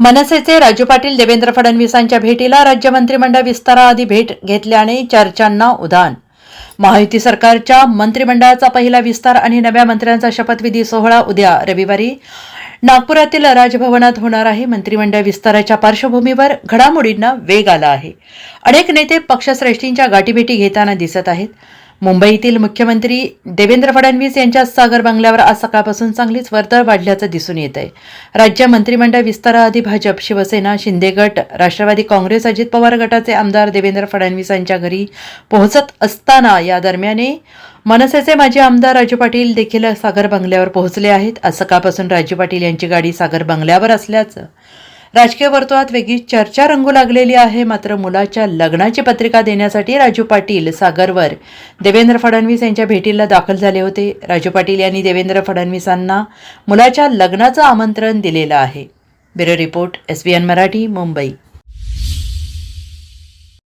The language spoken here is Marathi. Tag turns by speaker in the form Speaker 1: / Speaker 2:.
Speaker 1: मनसेचे राजू पाटील देवेंद्र फडणवीसांच्या भेटीला राज्य मंत्रिमंडळ विस्ताराआधी भेट घेतल्याने चर्चांना उदान. महायुती सरकारच्या मंत्रिमंडळाचा पहिला विस्तार आणि नव्या मंत्र्यांचा शपथविधी सोहळा उद्या रविवारी. नागपुरातील राजभवनात होणार आहे मंत्रिमंडळ विस्ताराच्या पार्श्वभूमीवर. घडामोडींना वेग आला आहे. अनेक नेते पक्षश्रेष्ठींच्या गाठीभेटी घेताना दिसत आहेत. मुंबईतील मुख्यमंत्री देवेंद्र फडणवीस यांच्या सागर बंगल्यावर आज सकाळपासून चांगलीच वर्दळ वाढल्याचं दिसून येत आहे. राज्य मंत्रिमंडळ विस्ताराआधी भाजप शिवसेना शिंदे गट राष्ट्रवादी काँग्रेस अजित पवार गटाचे आमदार देवेंद्र फडणवीस यांच्या घरी पोहोचत असताना या दरम्याने मनसेचे माजी आमदार राजू पाटील देखील सागर बंगल्यावर पोहोचले आहेत. आज सकाळपासून राजू पाटील यांची गाडी सागर बंगल्यावर असल्याचं राजकीय वर्तुळात वेगळी चर्चा रंगू लागलेली आहे. मात्र मुलाच्या लग्नाची पत्रिका देण्यासाठी राजू पाटील सागरवर. देवेंद्र फडणवीस यांच्या भेटीला दाखल झाले होते. राजू पाटील यांनी देवेंद्र फडणवीसांना मुलाच्या लग्नाचं आमंत्रण दिलेलं आहे. Bureau report S B N Marathi Mumbai.